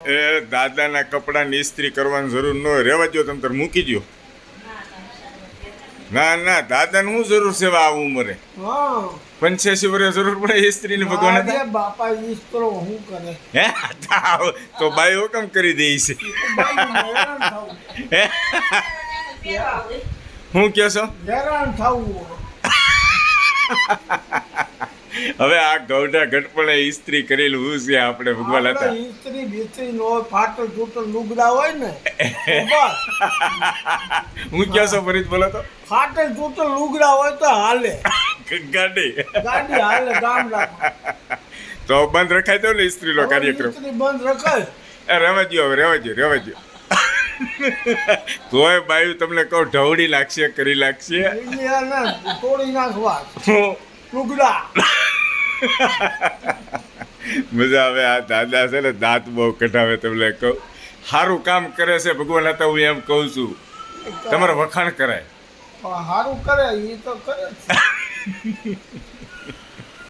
એ દાદાના કપડાની ઇસ્ત્રી કરવાની જરૂર ન હોય. રહેવા દો તમે તાર મૂકી દો ના ના દાદાને શું જરૂર છે આ ઉંમરે પંચ્યાસી વર્ષ જરૂર પડે ઇસ્ત્રીને ભગવાન આજે બાપા ઇસ્ત્રો હું કરે. હે? તો બાઈ હુકમ કરી દે છે. બાયું હું કહો છો? હેરાન થવું. હવે આ ગૌડા ગઢપણે ઇસ્ત્રી કરેલું હું છે આપણે ભગવાન હતા? ઈસ્ત્રી બીસ્ત્રી નો ફાટલ તૂટલ લુગડા હોય ને હું કહો છો ફરીદ બોલો તો? ફાટલ તૂટલ લુગડા હોય તો હાલે. ગાડી. ગાડી હાલે ગામડામાં તો બંધ રખાય તો ને ઈસ્ત્રીનો કાર્યક્રમ? ઈસ્ત્રી બંધ રખાય. એ રહેવા હવે રહેવા દ્યો રહેવા દ્યો. તોય બાયુ તમને કહું ઢવડી લાગશે કરી લાગશે. તોડી નાખવા. લુગડા. મજા આવે આ દાદા છે ને, દાંત બહુ કઢાવે તમને કહું. સારું કામ કરે છે, ભગવાન હતા હું એમ કહું છું. તમારે વખાણ કરાય. સારું કરે એ તો કરે